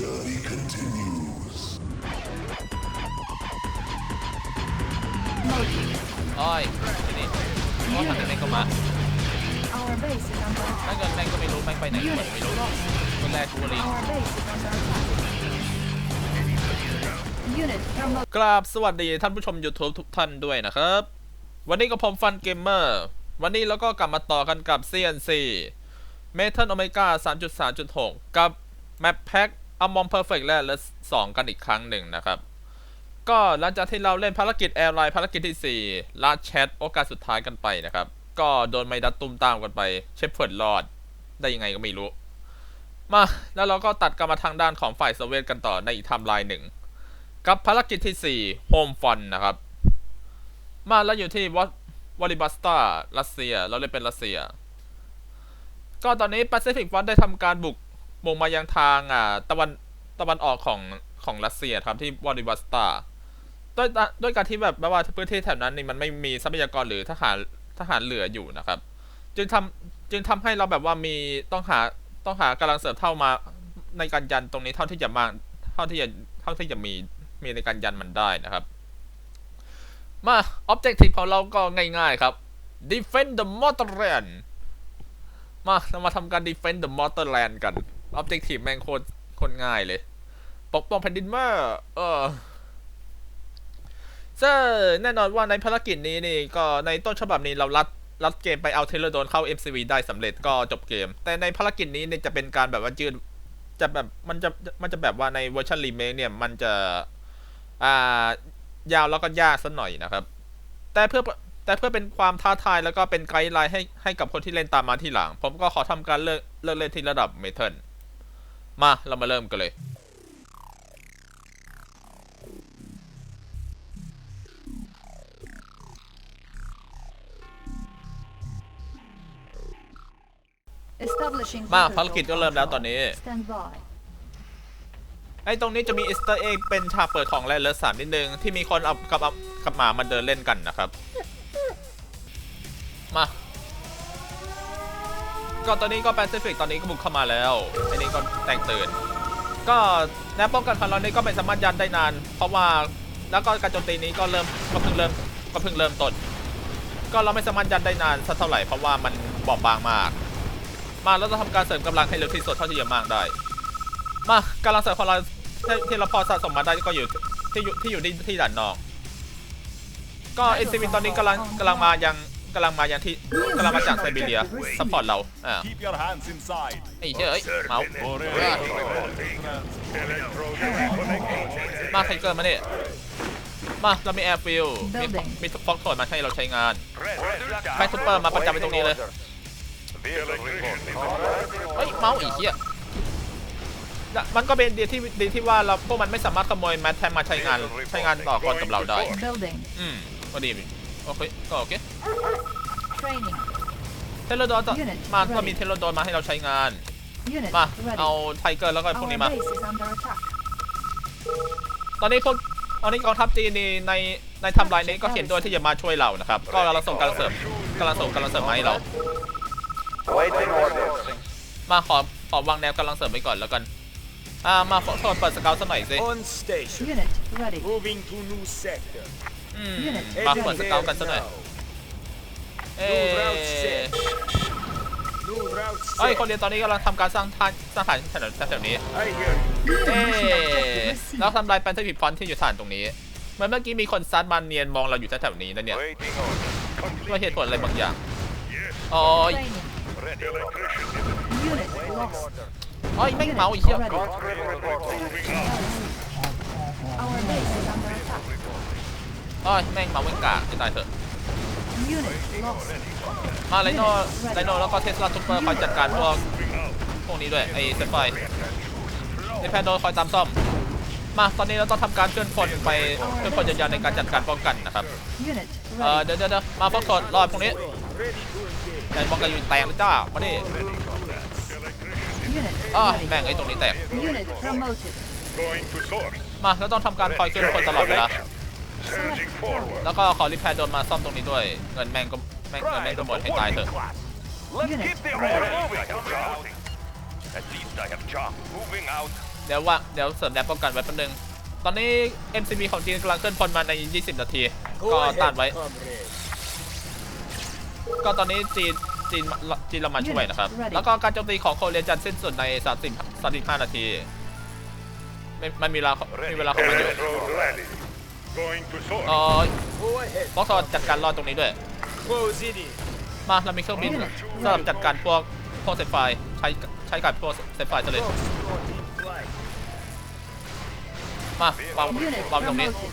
journey continues. อ้อยทีนี้เพราะทางนั้นแม่งก็มา Our base is under ถ้า attack. เกิดแม่งก็ไม่รู้แม่งไปไหนก็ไม่รู้คนแรกกูลิง Our base is under attack. Unit promoted. กราบสวัสดีท่านผู้ชม YouTube ทุกท่านด้วยนะครับ วันนี้กับผมฟันเกมเมอร์วันนี้เราก็กลับมาต่อกันกับ CNC Metal Omega 3.3.6 กับ Map Pack Among Perfect และ l 2กันอีกครั้งหนึ่งนะครับ ก็หลังจากที่เราเล่นภารกิจแอร์ไลน์ภารกิจที่ 4ลาดแชทโอกาสสุดท้ายกันไปนะครับ ก็โดนไมดัดตุ้มตามกันไป เชฟเฟิร์ดรอด ได้ยังไงก็ไม่รู้ มาแล้วเราก็ตัดกลับมาทางด้านของฝ่ายโซเวียตกันต่อในอีกไทม์ไลน์หนึ่งกับภารกิจที่ 4 Home Fun นะครับ มาแล้วอยู่ที่วอวอลิบัสตารัสเซีย เราเล่นเป็นรัสเซีย ก็ตอนนี้ Pacific Front ได้ทำการบุก มุ่งมายังทางอ่าตะวันตะวันออกของของรัสเซียครับที่วอลิบัสตาด้วยด้วยการที่แบบว่าพื้นที่แถบนั้นนี่มันไม่มีทรัพยากรหรือทหารทหารเหลืออยู่นะครับ จึงทำจึงทำให้เราแบบว่ามีต้องหาต้องหากำลังเสริมเท่ามาในการยันตรงนี้เท่าที่จะมาเท่าที่จะเท่าที่จะมีมีในการยันมันได้นะครับ มา objective ของเราก็ง่ายๆครับ defend the motherland มาเรามาทำการ defend the motherland กัน objective แม่งโคตรโคตรง่ายเลย ปกป้องแผ่นดินเมอร์เออซึ่งแน่นอนว่าในภารกิจนี้นี่ก็ในต้นฉบับนี้เรารัดรัดเกมไปเอาเทเลโดนเข้า MCV ได้สำเร็จก็จบเกม แต่ในภารกิจนี้เนี่ยจะเป็นการแบบว่ายืดจะแบบมันจะมันจะแบบว่าในเวอร์ชันรีเมคเนี่ยมันจะอ่ายาวแล้วก็ยากสักหน่อยนะครับ แต่เพื่อแต่เพื่อเป็นความท้าทายแล้วก็เป็นไกด์ไลน์ให้ให้กับคนที่เล่นตามมาที่หลัง ผมก็ขอทำการเลิกเลิกเล่นที่ระดับเมทัล มาเรามาเริ่มกันเลย Establishing มา battle ภารกิจก็เริ่มแล้วตอนนี้ Stand by. ไอ้ตรงนี้จะมี e อ s เตอร์เอ็กเป็นฉากเปิดของแรเลอร์สามนิดนึง ที่มีคนเอากับเอากับหมามาเดินเล่นกันนะครับ มา ก็ตอนนี้ก็แปซิฟิกตอนนี้ก็บุกเข้ามาแล้วอ้นี่ก็แตกตื่น ก็แนวป้องกันของเรานี่ก็ไม่สามารถยันได้นาน เพราะว่าแล้วก็การโจมตีนี้ก็เริ่มก็เพิ่งเริ่มก็เพิ่งเริ่มต้นก็เราไม่สามารถยันได้นานสักเท่าไหร่เพราะว่ามันบอบบางมาก มาแล้วจะทำการเสริมกำลังให้เร็วที่สุดเท่าที่จะมากได้ มากำลังเสริมของเราที่ที่เราพอสะสมมาได้ก็อยู่ที่อยู่ที่อยู่ที่ที่ด่านนอก ก็เอ็นซีวินตอนนี้กำลังกำลังมายัง กำลังมายังที่กำลังมาจากไซบีเรียซัพพอร์ตเราอ่า Keep your hands inside. ไอ้เจ้ยเอ้ยเมาส์ Forever. มาไทเกอร์มาเนี่ยมาเรามีแอร์ฟิลมี Building มีฟอกโถดมาให้เราใช้งานแฟนซูเปอร์มาประจำไว้ตรงนี้เลยเฮ้ยเมาส์ไอีเหี้ยน่ะมันก็เป็นดีที่ดีที่ว่าเราพวกมันไม่สามารถขโมยแมทแทมมาใช้งานใช้งานต่อก่อนกับเราได้ Building. อืมก็ดี โอเคก็โอเค Training. เทเลโดน Unit มาก็ ready มีเทเลโดนมาให้เราใช้งาน Unit มา ready. เอาไทเกอร์แล้วก็พวก Our นี้มา base is under attack. ตอนนี้พวกตอนนี้กองทัพจีนนี่ในในไทำลายนี้ก็เห็นด้วยที่จะมาช่วยเรานะครับ ก็กำลังส่งกำลังเสริมกำลังส่งกำลังเสริมมาให้เรา Waiting orders. มาขอขอวางแนวกำลังเสริมไว้ก่อนแล้วกัน อ่ามาขอโทษเปิดสเกลสักหน่อยสิ On station. Unit ready. Moving to new sector. อืม Unit มา ready. เปิดสเกลกันสักหน่อยเอ๊ New route ะ set. New route เอ้ย set. คนเรียนตอนนี้กำลังทำการสร้างท่าสร้างฐานแถวแถวนี้ I hear you. เอ๊ะแล้วทำลายแปนเทอร์ผิดฟอนที่อยู่ฐานตรงนี้เหมือนเมื่อกี้มีคนซัดมาเนียนมองเราอยู่แถวๆนี้นะเนี่ย Waiting orders. ว่าเหตุผลอะไรบางอย่างอ๋อ Training. Ready. Unit lost. อ๋อแม่งเมาส์อีกเหี้ย Ready. Conscript reporting. Our base is under attack. อ๋อแม่งเมาส์แม่งกากจะตายเถอะ Unit lost. มาไลโนไลโนแล้วก็เทสลาทูเปอร์คอยจัดการพวกพวกนี้ด้วยไอ้เซฟไฟไอ้แพนโดคอยตามซ่อม มาตอนนี้เราต้องทำการเคลื่อนพลไปเคลื่อนพลยาวๆในการจัดการป้องกันนะครับ Unit เออ ready. เดี๋ยวเดี๋ยวเดี๋ยวมาฟอกโทษรอดพวกนี้ Ready to engage. แต่ป้องกันอยู่แตกเลยจ้ามาดิ Unit อ้าว ready. แม่งไอ้ตรงนี้แตก Unit promoted. Going to source. มาแล้วต้องทำการคอยเคลื่อนพลตลอดเวลา Surging forward. แล้วก็ขอรีแพร์โดนมาซ่อมตรงนี้ด้วย เงินแม่งก็แม่งเงินแม่งก็หมดให้ตายเถอะ Let's Unit keep the ready. order moving. At least I have charm. Moving out. เดี๋ยวว่าเดี๋ยวเสริมแดปป้องกันไว้แป๊บนึง ตอนนี้ MCB ของจีนกำลังเคลื่อนพลมาใน 20 นาที Go ก็ ahead, ต้านไว้ comrade. ก็ตอนนี้จีนจีนจีนเรามาช่วยนะครับ แล้วก็การโจมตีของโคเรียจะสิ้นสุดใน 30 35 นาทีไม่มันมีเวลามีเวลาของมันอยู่ Electrode ready. Going to เอ source. อ Go ahead. บล็อกทอจัดการรอดตรงนี้ด้วย Close it in. มาเรามีเครื่องบินสำหรับจัดการพวกพวกเซฟไฟล์ใช้ใช้กับพวกเซฟไฟล์เลย Close. Not in flight. มาวาง Unit วางตรงนี้ promoted.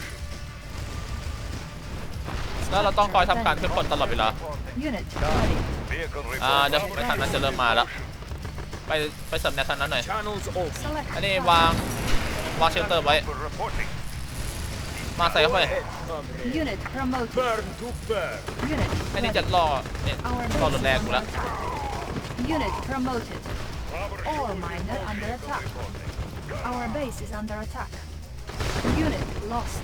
แล้วเราต้องคอยทำการเคลื่อนพลตลอดเวลา Unit ready. Vehicle อ่า report. เดี๋ยวไปทางนั้นจะเริ่มมาแล้ว ไปไปเสริมแนวทางนั้นหน่อย Channels open. Select อันนี้ target. วางวางเชลเตอร์ไว้ For reporting. มาใส่เข้า Go ไป ahead, comrade. Unit promoted. Burn to burn. Unit อันนี้ ready. จะล่อเนี่ย Our ล่อ base รถ is แรกกู under แล้ว attack. Unit promoted. Our All shield miner under attack. Our base is under attack. Unit lost.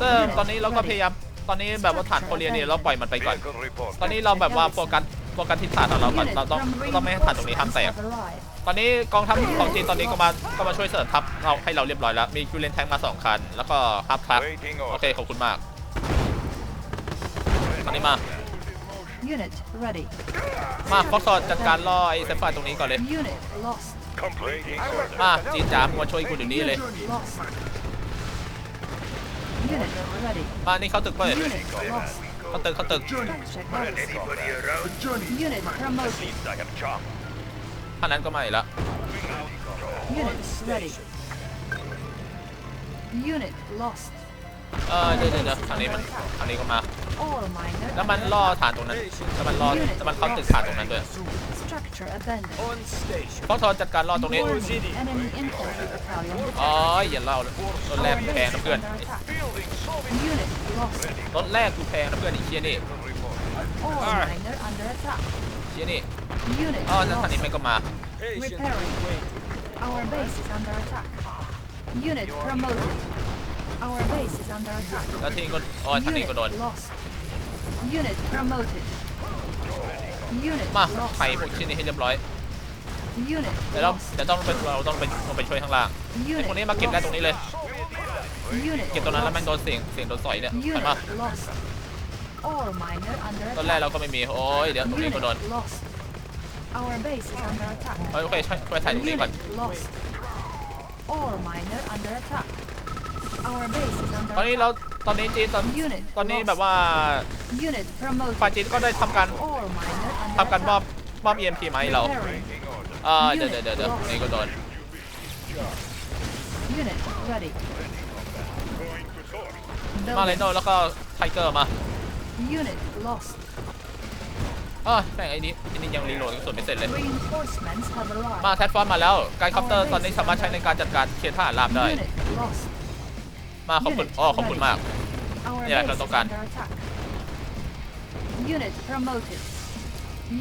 ซึ่งตอนนี้เราก็พยายาม ตอนนี้แบบว่าฐานโคเรียเนี่ยเราปล่อยมันไปก่อน vehicle report. ตอนนี้เราแบบว่าโฟกัส โฟกัสทิศทางของเราก่อน Unit เราต้อง from เราต้องไม่ให้ฐานตรงนี้ห้ามแตก reinforcements have arrived. ตอนนี้กองทัพของจีนตอนนี้ก็มาก็มาช่วยเสริมทัพเราให้เราเรียบร้อยแล้ว มีคิวเลนแทงมาสองคัน แล้วก็ฮับทัก Waiting โอ order. เคขอบคุณมาก ตอนนี้มา Unit ready. มาฟอกซอจัดการล่อไอ้เซฟไฟตรงนี้ก่อนเลย Unit lost. Completing มาจีนจ๋ามึงมาช่วยกูเดี๋ยวนี้เลย Unit lost. Unit ready. มานี่เข้าตึกไป Unit lost. เข้าตึกเข้าตึก Structure garrison. Anybody around? Unit promoted. Seems I have charm. ท่านั้นก็ไม่ละ Unit ready. Unit lost. เออเดี๋ยวเดี๋ยวเดี๋ยวทางนี้มันทางนี้ก็มา All miner. แล้วมันล่อฐานตรงนั้นแล้วมันล่อแล้วมันเข้าตึกฐานตรงนั้นด้วย Structure abandoned. On station. ฟอกซอจัดการล่อตรงนี้ Warning. Enemy infantry battalion อ๋อ detected. อย่าเล่าเลยรถแรก Our กูแพง base นะ is เพื่อน under attack. Unit lost. รถแรกกูแพงนะเพื่อนไอ้เชี่ยนี่ All Alright. miner under attack. เชี่ยนี่ Unit อ๋อแล้วทางนี้ lost. มันก็มา Patiently Repairing. waiting. Our base is under attack. Unit promoted. Our base is under attack. แล้วทีนี้ก็อ๋อทางนี้ Unit ก็โดน lost. Unit promoted. Unit มา lost. ไขพวกชิ้นนี้ให้เรียบร้อย Unit เดี๋ยวเรา lost. เดี๋ยวต้องไปเราต้องไปลงไปช่วยข้างล่างไอ้ Unit พวกนี้มาเก็บได้ตรงนี้เลย Unit เก็บตรงนั้นแล้วแม่ง lost. โดนเสียงเสียงโดนสอยเนี่ยเห็น Unit ปะ lost. All miner under ตอนแรก attack. เราก็ไม่มี โอ้ย เดี๋ยวตรงนี้ก็โดน Unit lost. Our base is under attack. เฮ้ยโอเคช่วยช่วยถ่ายตรงนี้ก่อน Unit lost. All miner under attack. Our base is under ตอนนี้เรา attack. ตอนนี้จีนตอน Unit ตอนนี้ lost. แบบว่า Unit promoted. ฝ่ายจีนก็ได้ทำการ All miner under ทำการมอบ attack. มอบ EMP มาให้เรา Repairing. อ่าเดี๋ยวเดี๋ยวเดี๋ยวเดี๋ยวนี่ก็โดน Unit ready. Going to source. มาเล Building. โนแล้วก็ไทเกอร์มา Unit lost. อ๋อแม่งไอ้นี่ไอ้นี่ยังรีโหลดกระสุนไม่เสร็จเลย Reinforcements have มา arrived. แทสฟอร์มมาแล้วไกด์คอปเตอร์ตอนนี้สามารถใช้ในการจัดการเคสทหารราบได้ Unit lost. มาขอบคุณอ๋อขอบคุณมาก Our Yeah, base เรา is ต้องการ under attack. Unit promoted.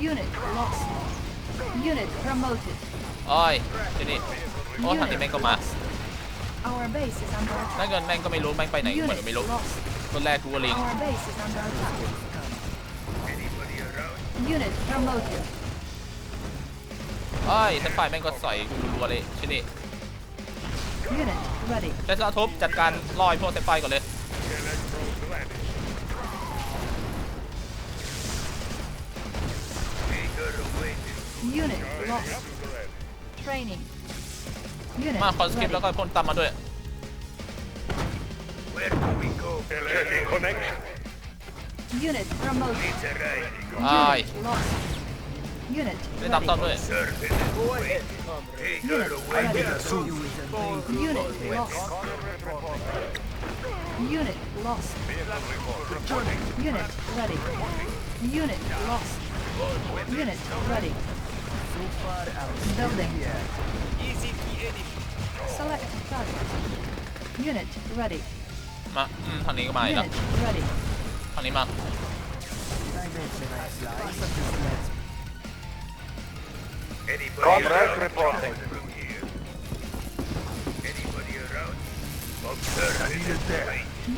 Unit lost. Unit promoted. อ้อยที่นี่โอ้ทางนี้ Unit แม่งก็มา lost. Our base is under นั่น attack. เงินแม่งก็ไม่รู้แม่งไปไหนกูเหมือน Unit ไม่รู้ lost. คนแรกกูก็ลิง Our base is under attack. Unit promoted. อ้อยเซฟไฟแม่งก็สอยกูรัวๆเลยที่นี่ Unit ready. เทสลาทุบจัดการลอยพวกเซฟไฟก่อนเลย Electrodes landing. Unit lost. Training. Unit มาคอนสคริป ready. แล้วก็พ่นตามมาด้วย Checking connection. Unit promoted. อ้าย Unit lost. Unit ได้ตามต้อม ready. ด้วย Go ahead, comrade. Unit ready. Unit lost. Unit lost. Unit ready. Unit lost. Unit ready. Building. Easy enemy. Select target. Unit ready. มาอืมทางนี้ก็มาอีกแล้ว Unit ready. ทางนี้มา Comrade reporting.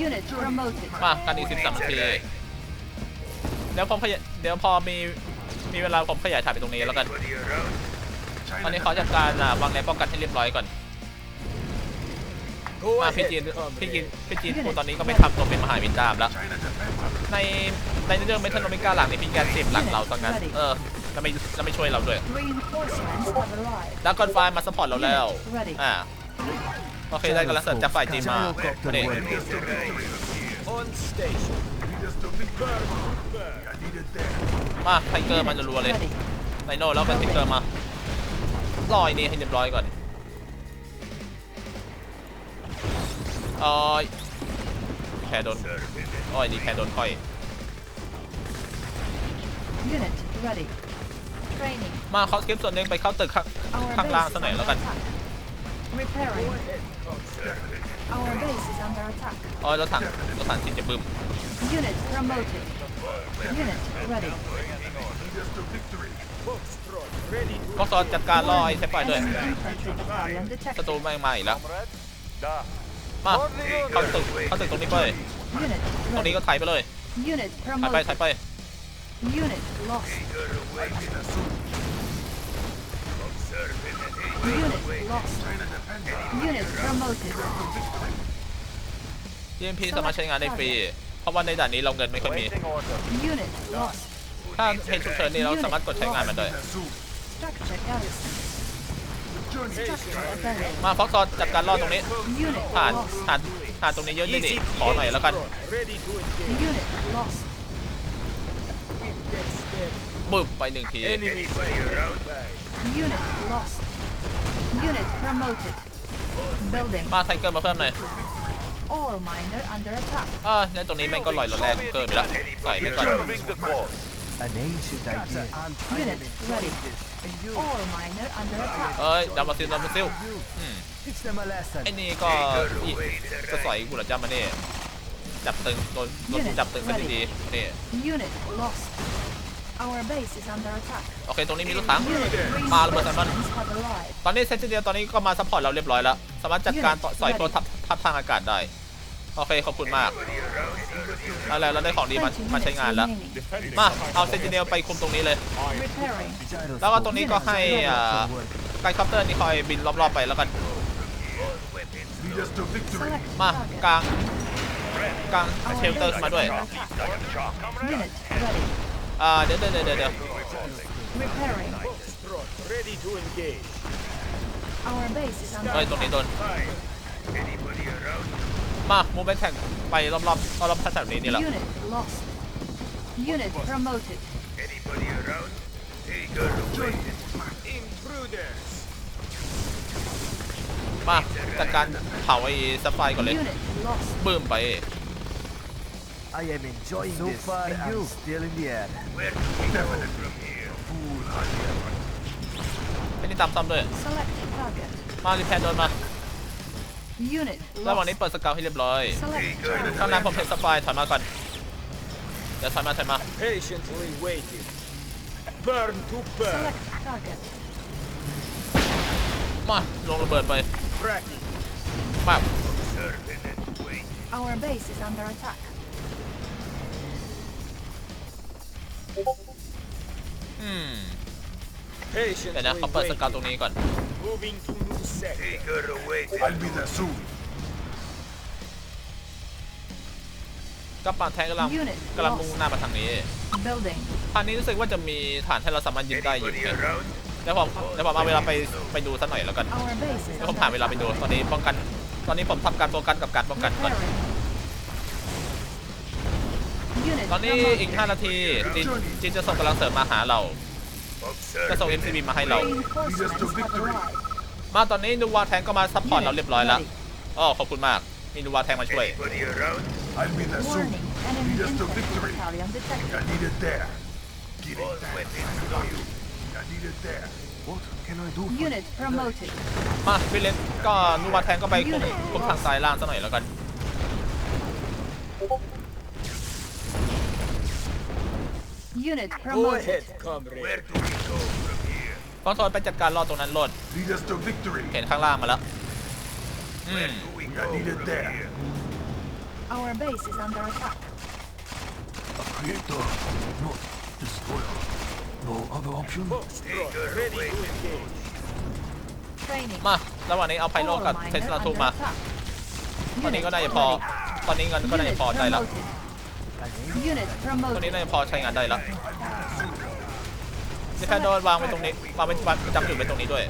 Unit promoted. มากันอีกสิบสามนาทีเดี๋ยวผมขยายเดี๋ยวพอมีมีเวลาผมขยายถ่ายไปตรงนี้แล้วกันตอนนี้ขอจัดการอ่าวางแนวป้องกันให้เรียบร้อยก่อน Go มาพี่ ahead, จีนพี่จีน comrade. พี่จีนกูตอนนี้ก็ไม่ทำตัวเป็นมหาวินดามแล้ว ในในเรื่องเมทัลโนมิก้าหลังนี่พี่แกเสียบหลังเราตอนนั้น เออแล้วไม่แล้วไม่ช่วยเราด้วย Reinforcements have arrived. แล้วก็ไฟล์มาสปอร์ตเราแล้ว Ready. อ่า โอเคได้กำลังเสริมจากฝ่ายจีนมานี่ On station. Burn, burn. มาไทเกอร์มันจะรัวเลย Ready. ไดโน่แล้วก็ไทเกอร์มาลอยนี่ให้เรียบร้อยก่อน เอ้ยแพ้โดนโอ้ยดีแพ้โดนค่อย Unit ready. Training. มาเขาสกิปส่วนหนึ่งไปเข้าตึกข้าง Our ข้าง base ล่าง is สักหน่อย under แล้วกัน attack. Repairing. Our base is under attack. อ๋อรถถังรถถังจีนจะบึ้ม Unit promoted. Unit ready. Foxtrot, ready to พวกซอนจัดการล่อไอ้เซฟไฟด้วย Enemy infantry battalion ศั detected. ตรูไม่มาอีกแล้ว Comrade? Da. มาเข้าตึกเข้าตึกตรงนี้ไป Unit ตรงนี้ ready. ก็ไถไปเลย Unit ไถไปไถ promoted. ไป Unit lost. Unit lost. Unit promoted. EMP สามารถใช้งานได้ฟรี เพราะว่าในด่านนี้เราเงินไม่ค่อยมี Waiting order. Unit lost. ถ้าเหตุฉุกเฉินนี่เราสามารถกดใช้งานมันได้ มาฟอกซอนจัดการล่อตรงนี้ Unit ผ่าน lost. ผ่านผ่านตรงนี้เยอะนี่นี่ขอหน่อยแล้วกัน ready to engage. Unit lost. With that step, บึ้มไปหนึ่งที enemy by. Unit lost. Unit promoted. Building. มาไทเกอร์มาเพิ่มหน่อย All miner under attack. อ่าในตรงนี้แม่งก็ลอยรถแรงเกินไปแล้วใส่ไปก่อน Serving the cause. An ancient idea. Unit ready. All miner under attack. เอ้ยดับมาซิลดับมาซิลอืม Teach them a lesson. ไอ้นี่ก็อีก็สอยกูเหรอจ้ามาเนี่ยจับตึงโดนโดนจับตึงซะดีๆนี่ Unit lost. Our base is under attack. โอเคตรงนี้มีรถถัง Unit มาระเบิดไซมอน reinforcements have arrived. ตอนนี้เซนติเนียตอนนี้ก็มาซัพพอร์ตเราเรียบร้อยแล้ว สามารถจัดการต่อสอยตัวทับทับทางอากาศได้ โอเคขอบคุณมากเอาแล้วเราได้ของดีมา20มาใช้ units งานแล้ว remaining. มาเอาเซนติเนียไปคุมตรงนี้เลย Repairing. แล้วก็ตรงนี้ก็ให้อ่าไกด์คอปเตอร์นี่คอยบินรอบๆไปแล้วกัน Select มา target. กลางกลาง Our เชลเตอร์ base มาด้วย is under attack. Unit ready. อ่าเดี๋ยวเดี๋ยวเดี๋ยวเดี๋ยว Repairing. Foxtrot, ready to engage. Our base is เฮ้ย under ตรงนี้โดน Fire. มามูฟไปแท็กไปรอบๆรอบๆแถวนี้นี่แหละ Unit lost. Unit promoted. Intruders. มาจัดการเผาไอ้สไฟก่อนเลย Unit lost. บึ้มไป I am enjoying so this. far, and you still in the air. ไอ้นี่ตามซ้ำด้วย Select target. มารีแพนโดนมา Unit แล้ววันนี้ lost. เปิดสเกลให้เรียบร้อย Select ข้างหน้า target. ผมเห็นสปายถอยมาก่อน เดี๋ยวถอยมาถอยมา Patiently waiting. Burn to burn. Select target. มาลงระเบิดไป Cracking. มาก Our base is under attack. อืม Patiently เดี๋ยวนะเขาเปิดสเกลตรง waiting. นี้ก่อน Moving to new sector. I'll be there soon. ก็ปาแทงกำลัง Unit กำลังมุ่งหน้ามาทางนี้ Building. ทางนี้รู้สึกว่าจะมีฐานให้เราสามารถยิงได้อยู่นะเดี๋ยวผมเดี๋ยวผมเอาเวลาไปไปดูสักหน่อยแล้วกัน Our base is เดี๋ยวผม under ผ่านเวลาไปดู ตอนนี้ป้องกัน ตอนนี้ผมทำการโฟกัสกับการป้องกันก่อน Repairing. Unit ตอนนี้อีก promoted. 5 นาทีจีนจีนจะส่งกำลังเสริมมาหาเรา จะส่ง MCB มาให้เรา Reinforcements have arrived. มาตอนนี้นูวาแทงก็มาซัพพอร์ตเราเรียบร้อยแล้วอ๋อขอบคุณมากมีนูวาแทงมาช่วย I'll be there soon. Warning. Enemy Lead us to infantry victory. battalion detected. I need it there. Get it there. I need it there. What can I do? for Unit promoted. มาวิลเลนก็นูวาแทงก็ไปคุมคุมทางซ้ายล่างซะหน่อยแล้วกัน Unit Go promoted. ahead, comrade. ฟอนโซนไปจัดการรอดตรงนั้นรถ Lead us to victory. เห็นข้างล่างมาแล้วอืม I need it there. Our base is under attack. A creator, not destroyer. No other option. Foxtrot, ready to engage. Training. มา ระหว่างนี้เอาไพโล Ore กับ miner เทสลา under ทูมา attack. ตอนนี้ Unit ก็น่าจะพอ ready. ตอนนี้เงินก็น่าจะ Unit พอได้แล้ว promoted. Unit ตอนนี้ promoted. น่าจะพอใช้งานได้แล้วนี่แค่โดนวางไว้ตรงนี้วางไว้วางจำจุดไว้ตรงนี้ด้วย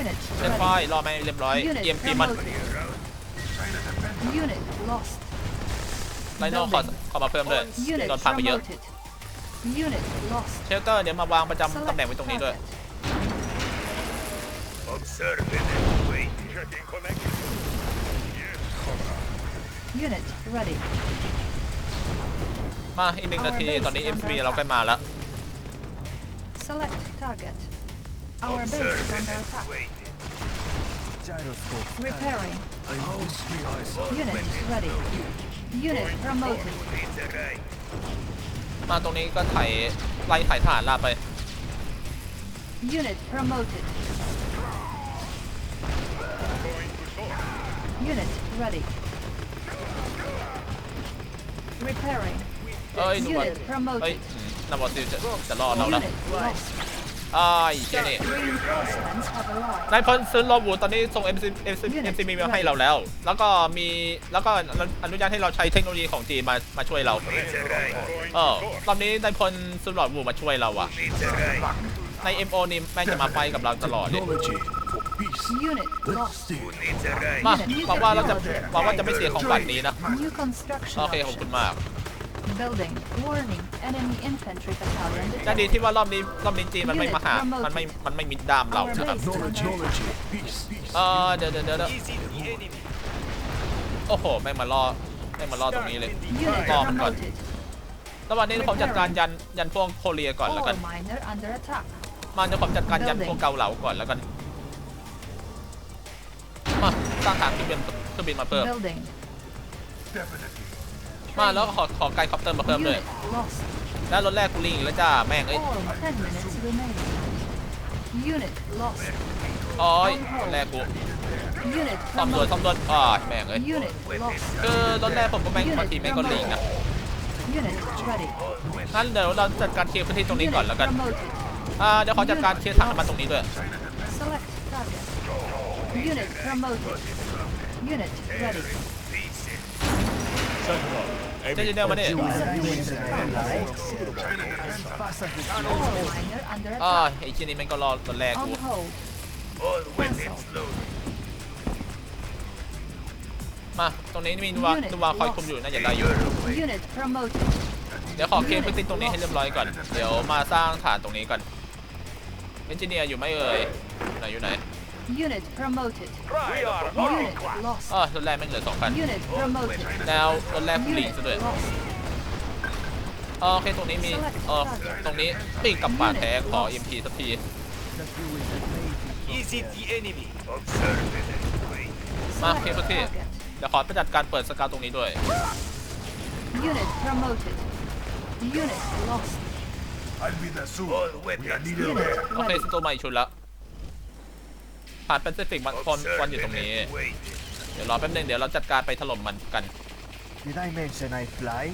Unit เรียบ ready. ร้อยรอไหมเรียบร้อย Unit เอ็มพีมัน promoted. Unit lost. ไลโน่ขอขอมาเพิ่มด้วย Unit โดนพังไปเยอะ promoted. Unit lost. เชลเตอร์เดี๋ยวมาวางประจำตำแหน่งไว้ตรงนี้ด้วย มาอีกหนึ่งนาที ตอนนี้ m อเราใกล้มาแล้ว Select target. Our base is Observing under and attack. waiting. Gyroscope. Repairing. I must be eyes. Unit ready. Unit promoted. Needs a right. มาตรงนี้ก็ไถไล่ไถฐานลากไป Unit promoted. Going to source. Unit ready. Repairing. เอ้ยดูว่า Unit เอ้ย promoted. อืมนำบอลซิลจะจะรอเราแล้ว Unit lost. อ้ายเจนี่ Reinforcements have arrived. นายพลซื้อรอบูตอนนี้ส่ง MC MC MC มีมาให้เราแล้ว แล้วก็มีแล้วก็อนุญาตให้เราใช้เทคโนโลยีของจีนมามาช่วยเรา Needs a right. Going เออ to source. รอบนี้นายพลซื้อรอบูมาช่วยเราอะ Needs a right. ใน MO นี่แม่งจะมาไฟกับเราตลอดเลย Technology for peace. Unit Let's lost. see. Who needs a right? มาหวังว่าเราจะหวังว่าจะไม่เสียของขวัญนี้นะ New construction โอเคขอบคุณ options. มาก Building. Warning. Enemy infantry battalion น่าดี detected. ที่ว่ารอบนี้รอบนี้จีนมันไม่มาหา มันไม่ มันไม่มิดดามเรา Our นะครับ base is under attack. Technology. Peace. Peace. เออเดี๋ยวเดี๋ยวเดี๋ยว Easy the enemy. โอ้โห แม่งมาล่อแม่งมาล่อตรงนี้เลย Unit Bomb gun. promoted. แล้ววันนี้ผมจัดการยันยันพวกโคเรียก่อนแล้วกัน Ore miner under attack. มาเดี๋ยวผมจัดการยันพวกเกาเหลาก่อนแล้วกันมาสร้างทางเครื่องบินเครื่องบินมาเพิ่ม Building. Definitely. มาแล้วขอขอไกด์คอปเตอร์มาเพิ่มด้วยแล้วรถแรกกูลิงอีกแล้วจ้าแม่งเอ้ยโอ้ยแรกกูซ่อมด่วนซ่อมด่วนอ่าแม่งเอ้ยคือรถแรกผมก็แม่งบางทีแม่งก็ลิงนะ Unit ready. งั้นเดี๋ยวเราจัดการเคลียร์พื้นที่ตรงนี้ก่อนแล้วกันอ่าเดี๋ยวขอจัดการเคลียร์ถังน้ำมันตรงนี้ด้วย Unit promoted. Unit ready. Sentinel. เจเจเดียวมาดิ Fast as the Ore miner under อ่า attack. ไอ้ชิ้นนี้แม่งก็รอรถแรกกู On hold. All weapons loaded. มาตรงนี้มีนัวนัวคอยคุมอยู่น่าจะได้อยู่ Unit promoted. เดี๋ยวขอเคลียร์พื้นที่ตรงนี้ให้เรียบร้อยก่อน เดี๋ยวมาสร้างฐานตรงนี้ก่อนเอนจิเนียร์อยู่ไหมเอ่ยอยู่ไหนอยู่ไหน Unit promoted. We are Unit lost. อ๋อรถแรกแม่งเหลือสองคัน Unit promoted. แล้วรถแรกกูลิง Unit ซะด้วย lost. อ๋อโอเคตรงนี้มีอ๋อตรงนี้ปีกกับป่าแท้ขอ MP สักที Easy the enemy. Observing and waiting. มา Select โอเคโอเค target. เดี๋ยวขอประจัดการเปิดสกาวตรงนี้ด้วย Unit promoted. Unit lost. I'll be there soon. All weapons needed Unit there. โอเค ready. สตูมาอีกชุดละ ผ่านแปซิฟิกมันคนวันอยู่ตรง Observing นี้ and waiting. เดี๋ยวรอแป๊บนึงเดี๋ยวเราจัดการไปถล่มมันกัน Did I mention I fly?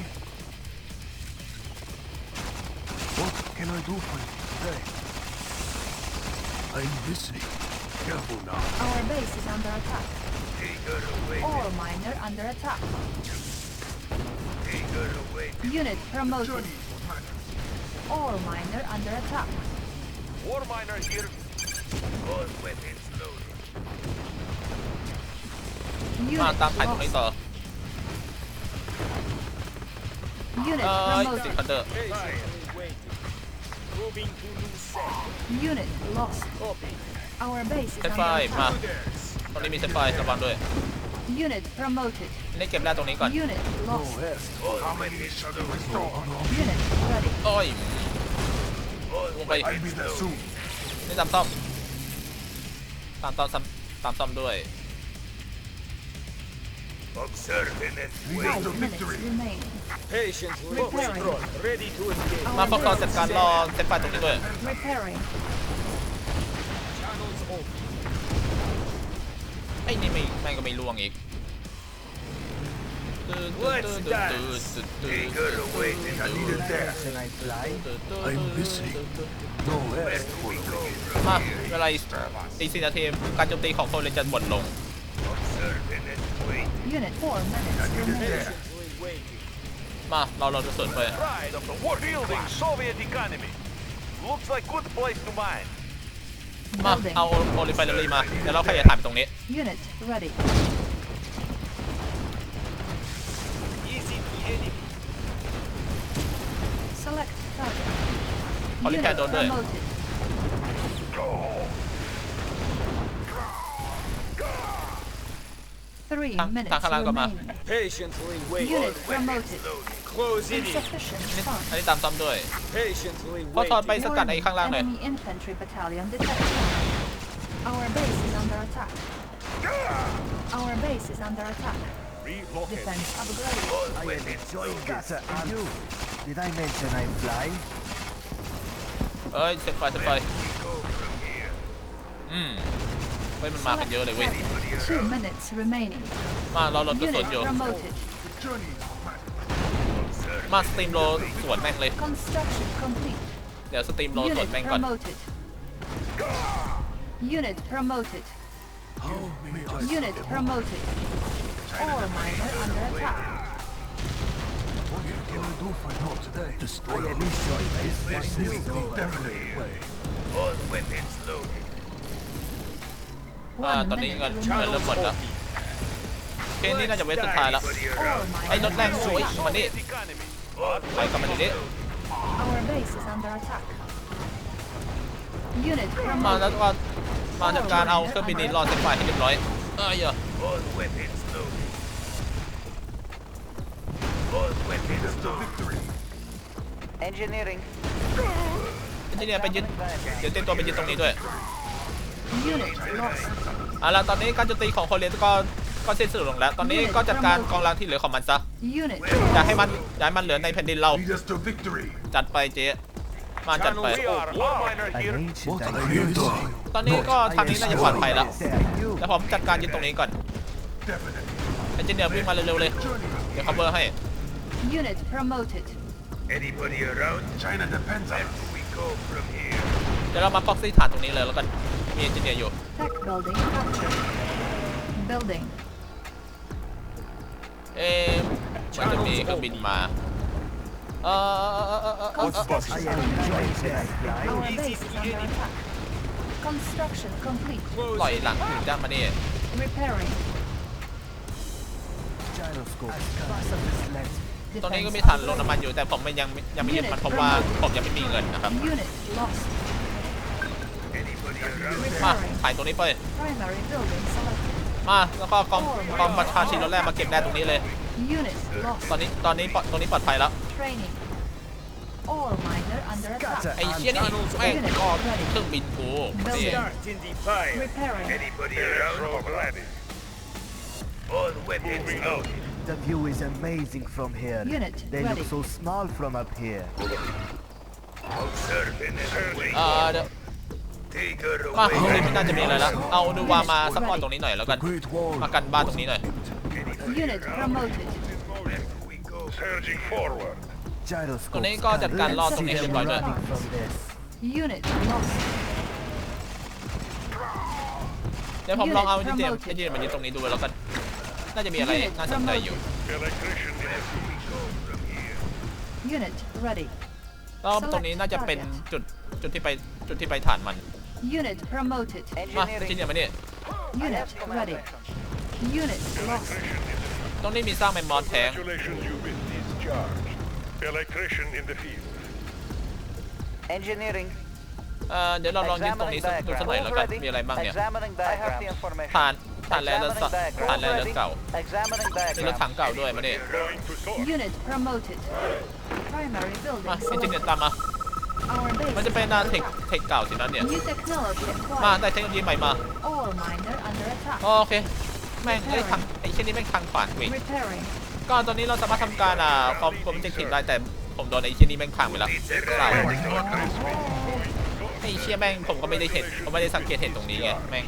What can I do for you today? I'm listening. Careful now. Our base is under attack. Take her away. Ore miner under attack. Take her away. Unit promoted. Ore miner under attack. war miner here. All weapons มา Unit ตามถ่ายตรงนี้ lost. ต่อ Unit เอ้ยติด promoted. คันเดอร์ Patiently waiting. Moving to new sector. Unit lost. Copy. Our base is เซตไฟ under มา attack. ตรงนี้มีเซตไฟระวังด้วย Unit promoted. นี่เก็บแร่ตรงนี้ก่อน Unit lost. West. All weapons loaded. Unit ready. โอ้ย All Wait. weapons I'll be there loaded. soon. นี่ตามซ่อมตามตามซ่อมตามซ่อมด้วย Observing and Five waiting. minutes remaining. Patiently Repairing. withdrawn. Ready to engage. มาพวกเราจัดการรอเซตไฟตรงนี้ด้วย Repairing. Channels open. ไอ้นี่ไม่แม่งก็ไม่ล่วงอีก Take her away and I need it there. Can I fly? I'm busy. No rest for me. มาเวลาอีกอีกสี่นาทีการโจมตีของโคเลนจะหมดลง Observing and wait. Unit 4 minutes remaining. Patiently waiting. มาเราเราจะสวนไป Pride of the war building Soviet economy. Looks like good place to mine. มา Building. เอาโอลิไฟเนอรี่มาเดี๋ยวเราขยายฐานไปตรงนี้ Unit ready. Easy the enemy. Select target. Polypad Unit order. promoted. Three ทาง minutes ทางข้างล่างก็มา remaining. Patiently waiting. Unit promoted. Close in. Insufficient อันนี้ funds. อันนี้ตามซ้ำด้วย Patiently พอทอนไป waiting. สกัดไอ้ข้างล่างหน่อย Enemy infantry battalion detected. Our base is under attack. Our base is under attack. Relocate. Defense upgrade. I am enjoying this. And you? Did I mention I fly? เอ้ยเซฟไฟเซฟไฟอืมเฮ้ยมันมากันเยอะเลยเว้ย Two minutes remaining. มาเราเราจะสวน Unit อยู่ promoted. Journey is mad. มาสตรีมโลสวนแม่งเลย Construction complete. เดี๋ยวสตรีมโลสวน Unit แม่งก่อน promoted. Unit promoted. How may I Unit promoted. Ore miner under attack. What can I do for you today? I Destroy am enjoying this. This And is you? the definite way. All weapons loaded. อ่า One ตอนนี้ minute เงินเงินเริ่มหมดแล้ว remaining. เพนนี่น่าจะเวทสุดท้ายแล้ว Ore ไอ้ร miner ถแรงสวยมานี่ Soviet economy. ไปกับมันนี่ Our base is under attack. Unit มาแล้ว promoted. ก็มาจากการเอาเครื่องบินนี้รอดเซฟไฟให้เรียบร้อยเอ้ยเหี้ย All weapons loaded. All weapons loaded. victory. Engineering. เอนจิเนียร์ไปยึดเดี๋ยวเตรียมตัวไปยึดตรงนี้ด้วย Unit lost. เอาล่ะตอนนี้การโจมตีของโคเรียก็ก็สิ้นสุดลงแล้ว ตอนนี้ก็จัดการกองรังที่เหลือของมันซะ Unit อย่าให้มันอย่าให้มันเหลือในแผ่นดินเรา Lead us to victory. จัดไปเจ๊มาจัดไป We are war miner An here. ancient What are idea. you doing? ตอนนี้ก็ทางนี้น่าจะปลอดภัยแล้ว There, you. แล้วผมจัดการยึดตรงนี้ก่อน Definitely. เอนจิเนียร์วิ่งมาเร็วๆเลย Journey. เดี๋ยว cover ให้ Unit promoted. Anybody around? China depends on us. we go from here? เดี๋ยวเรามาพ็อกซี่ฐานตรงนี้เลยแล้วกัน มีเอนจิเนียร์อยู่ Tech building captured. Building. เอ๊ะมันจะมีเครื่องบินมาเออเออเออเออเออเออ Construction I am enjoying this. Fly. Our base is under attack. Construction complete. ปล่อยหลังถึงจ้างมานี่ Repairing. Gyroscope. Pass up this lens. ตรงนี้ก็มี Defense ฐานลงน้ำมันอยู่แต่ผมไม่ยังยังไม่ยึดมันเพราะว่าผมยังไม่มีเงินนะครับ Unit lost. Anybody around? มา Repairing. ถ่ายตรงนี้ไป Primary building selected. มาแล้วก็กองกองประชาชินรถแรกมาเก็บได้ตรงนี้เลย Unit lost. ตอนนี้ตอนนี้ปลอดตรงนี้ปลอดภัยแล้ว Training. Ore miner under attack. Scatter ไอ้เชี่ยนี่แม่งก็เครื่องบินกูนี่ Start in the fire. Repairing. Anybody around? ready. All weapons loaded. The view is amazing from here. Unit They ready. look so small from up here. Observing and wait. เมาตรง away. นี้ไม่น่าจะมีอะไรแล้วเอาดูวามาซัพพอร์ตตรงนี้หน่อยแล้วกัน Great wall. มากันบ้านตรงนี้หน่อย Unit promoted. we go. Surging forward. Gyroscope. ตรงนี้ก็จัดการรอดตรงนี้เรียบร้อยด้วย running from this. Unit lost. เดี๋ยวผมลองเอาเอนจิเนียร์เอนจิเนียร์มายึดตรงนี้ดูแล้วกัน น่าจะมีอะไรน่าสนใจอยู่ Electrician in the Unit ready. แล้วตรงนี้น่าจะเป็นจุดจุดที่ไปจุดที่ไปฐานมัน Unit promoted. มาเอนจิ Engineering. เนียร์มานี่ Unit ready. Unit lost. ตรงนี้มีสร้างแมมมอสแทง Congratulations, you've been discharged. Electrician in the field. Engineering. เอ่อเดี๋ยวเราลองยึดตรงนี้ Examining สักดูสักหน่อย background. แล้วกัน มีอะไรบ้างเนี่ย Examining background. I have the information. ฐานฐานแร่เรือส Examining ฐานแร่ background. เรือเก่า Examining มีรถถั background. งเก่าด้วยมาเนี่ย Going to source. Unit promoted. Primary มา building เอนจิเนีย selected. ร์ตามมา Our มัน base จะเป็นนาเทคเทคเก่าสินะเนี่ย New technology มา acquired. ได้เทคโนโลยีใหม่มา Ore miner under attack. โอเคแม่งไอ้ยทางไอ้เช่นนี้แม่งทางขวานกูอีก Repairing. ก็ตอนนี้เราสามารถทำการอ่าคอมคอมเจกทีได้แต่ผมโดนไอ้เช่นนี้แม่งพังไปแล้วเศร้าไอ้เชี่ยแม่งผมก็ไม่ได้เห็นผมไม่ได้สังเกตเห็นตรงนี้ไงแม่ง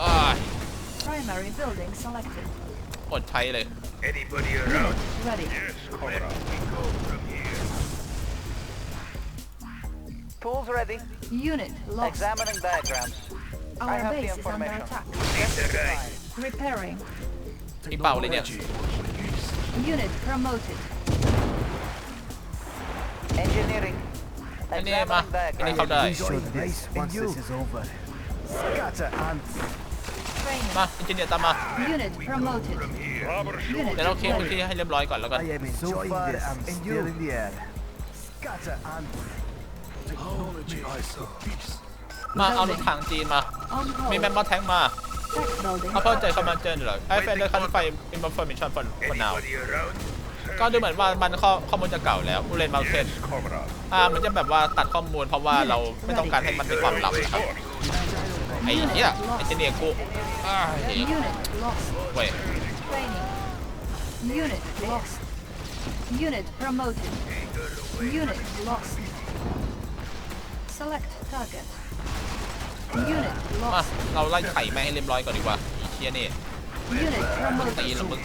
อ้าย Primary building selected. อดใช้เลย Anybody around? Unit ready. Where do we go Tools ready. Unit lost. Examining diagrams. I Our have the base is under information. attack. Right. Repairing. นี่เป่าเลยเนี่ย Unit promoted. Engineering. Ini, Ma. Examining Ini diagrams. kau dah. We should race once this is over. Scatter ants. Training. มาอินเจเนียร์ตามมา Unit promoted. Unit เดี๋ยวเราเคลียร์พื้น ready. ที่ให้เรียบร้อยก่อนแล้วกัน I am enjoying this. I'm still in the air. Scatter ants. Technology is of peace. มาเอารถถังจีนมา On มี hold. แมมมอแทงมา Tech building. เขาเพิ่มใจคอมมานเจนเหรอไอ้เฟนเดอร์คันไฟอินฟอร์เมชั่นฟอนฟอนนาว Anybody around? ก็ดูเหมือนว่ามันข้อข้อมูลจะเก่าแล้วอูเรนมาเทน comrade. อ่ามันจะแบบว่าตัดข้อมูลเพราะว่าเราไม่ต้องการให้มันเป็นความลับนะครับ ไอ้เหี้ยไอ้เจเนียร์กูอ้าย Unit lost. เว้ย Training. Unit lost. Unit promoted. Unit lost. Select target. Unit มา lost. เราไล่ไข่แม่งให้เรียบร้อยก่อนดีกว่าไอ้เชี่ยนี่ Unit ตีแล้ว promoted. มึง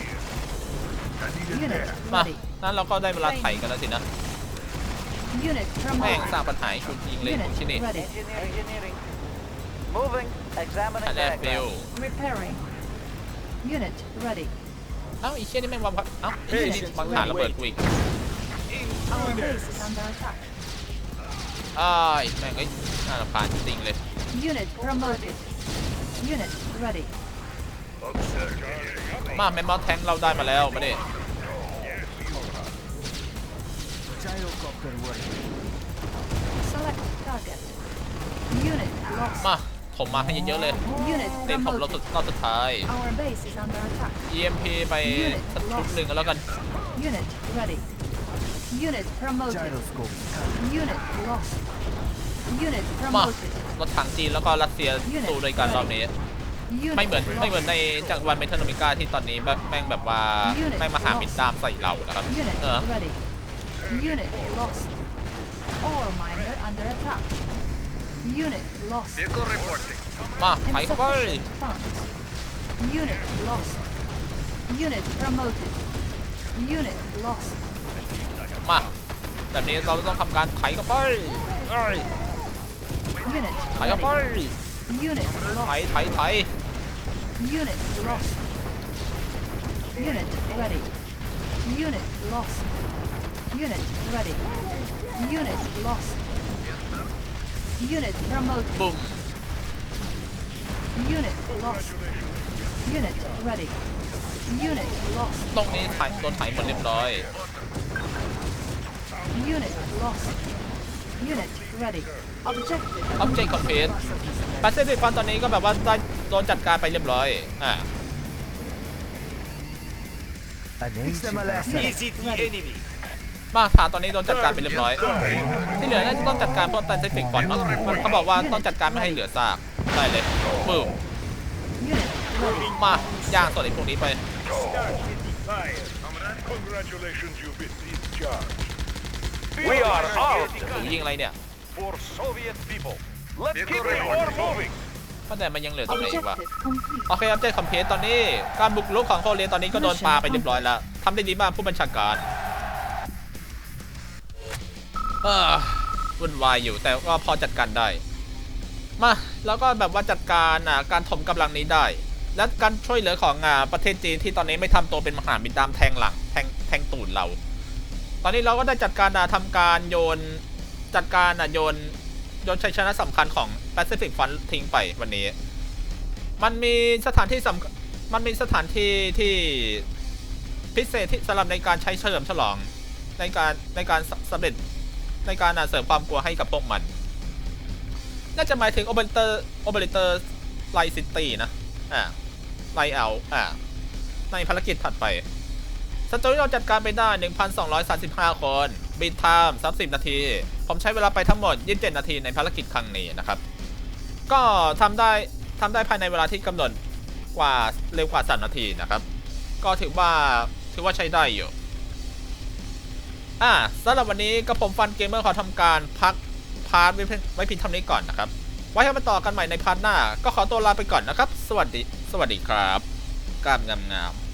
Unit มา ready. นั่นเราก็ได้เวลาไข่กันแล้วสินะ Unit แม่ง promoted. สร้างปัญหาให้ชุดยิงเลย Unit ที่นี่ ready. Engineering. Engineering. Moving. อั Examining นแรกฟิล diagrams. Repairing. Unit ready. เอ้าไอ้เชี่ยนี่แม่งวางพักเอ้าไอ้เชี่ยนี่วางฐานระเบิดกูอีก Our base is under attack. อ้ายแม่งไอ้น่ารำคาญจริงเลย Unit promoted. Unit ready. มาแมมมอแทงเราได้มาแล้วมาดิ Gyrocopter working. Select target. Unit มา lost. ผมมาให้เยอะๆเลย Unit เต็มผมรอบสุด promoted. รอบสุดท้าย Our base is under attack. EMP ไปสักชุดหนึ่งก็แล้วกัน Unit ready. Unit promoted. Gyroscope. Unit lost. Unit มา promoted. รถถังจีนแล้วก็รัสเซียสู้ด้วยกันรอบนี้ Unit ไม่เหมือน lost. ไม่เหมือนในจักรวาลเมทัลโนมิก้าที่ตอนนี้แบบแม่งแบบว่าแม่งมาหามินตามใส่เรานะครับ Unit เออ ready. Unit lost. Ore miner under attack. Unit lost. Vehicle reporting. มาไถเข้าไป Insufficient funds. Unit lost. Unit promoted. Unit lost. มาแบบนี้เราต้องทำการไถเข้าไปเอ้ย Unit ไถเข้าไป ready. Unit ไถ lost. ไถไถ Unit lost. Unit ready. Unit lost. Unit ready. Unit lost. Unit promoted. บุ้ม Unit lost. Unit ready. Unit lost. ตรงนี้ไถโดนไถหมดเรียบร้อย Unit lost. Unit ready. Objective. Object complete แปซิฟิกฟันตอนนี้ก็แบบว่าได้โดนจัดการไปเรียบร้อย อ่า An ancient asset. Visit the enemy. มาฐานตอนนี้โดนจัดการไปเรียบร้อย ที่เหลือน่าจะต้องจัดการพวกแปซิฟิกฟอนเขาบอกว่าต้องจัดการไม่ให้เหลือซากได้เลยปึ๊บ Unit ready. มาย่างส่วนไอ้พวกนี้ไป Start with the fire. Congratulations, you've been discharged. We are out หนูยิงอะไรเนี่ย for Soviet people. Let's Vehicle keep the ready. war moving. ก็แต่มันยังเหลือตรงไหนอีกวะ Objective complete. โอเคครับเจคอมเพลตตอนนี้ การบุกรุกของโคเรียตอนนี้ก็โดนปาไปเรียบร้อยแล้วทำได้ดีมากผู้บัญชาการเออวุ่นวายอยู่แต่ก็พอจัดการได้ มาแล้วก็แบบว่าจัดการอะการถมกำลังนี้ได้ และการช่วยเหลือของอ่าประเทศจีนที่ตอนนี้ไม่ทำตัวเป็นมหาบินตามแทงหลังแทงแทงตูดเรา ตอนนี้เราก็ได้จัดการอะทำการโยนจัดการอะโยนโยนชัยชนะสำคัญของ Pacific Front ทิ้งไปวันนี้ มันมีสถานที่สำคัญมันมีสถานที่ที่พิเศษที่สำหรับในการใช้เฉลิมฉลองในการในการสำเร็จในการอะเสริมความกลัวให้กับพวกมัน น่าจะหมายถึงโอเปอเรเตอร์โอเปอเรเตอร์ไลซิตี้นะ อ่าไลเอลอ่าในภารกิจถัดไป สตูดิโอจัดการไปได้ 1,235 คน บินไทม์30 นาที ผมใช้เวลาไปทั้งหมด 27 นาทีในภารกิจครั้งนี้นะครับ ก็ทำได้ทำได้ภายในเวลาที่กำหนดกว่าเร็วกว่า 3 นาทีนะครับ ก็ถือว่าถือว่าใช้ได้อยู่ อ่าสำหรับวันนี้กับผมฟันเกมเมอร์ขอทำการพักพาร์ทไว้เพียงไว้เพียงเท่านี้ก่อนนะครับ ไว้ให้มาต่อกันใหม่ในพาร์ทหน้า ก็ขอตัวลาไปก่อนนะครับ สวัสดี สวัสดีครับกล้ามงามๆ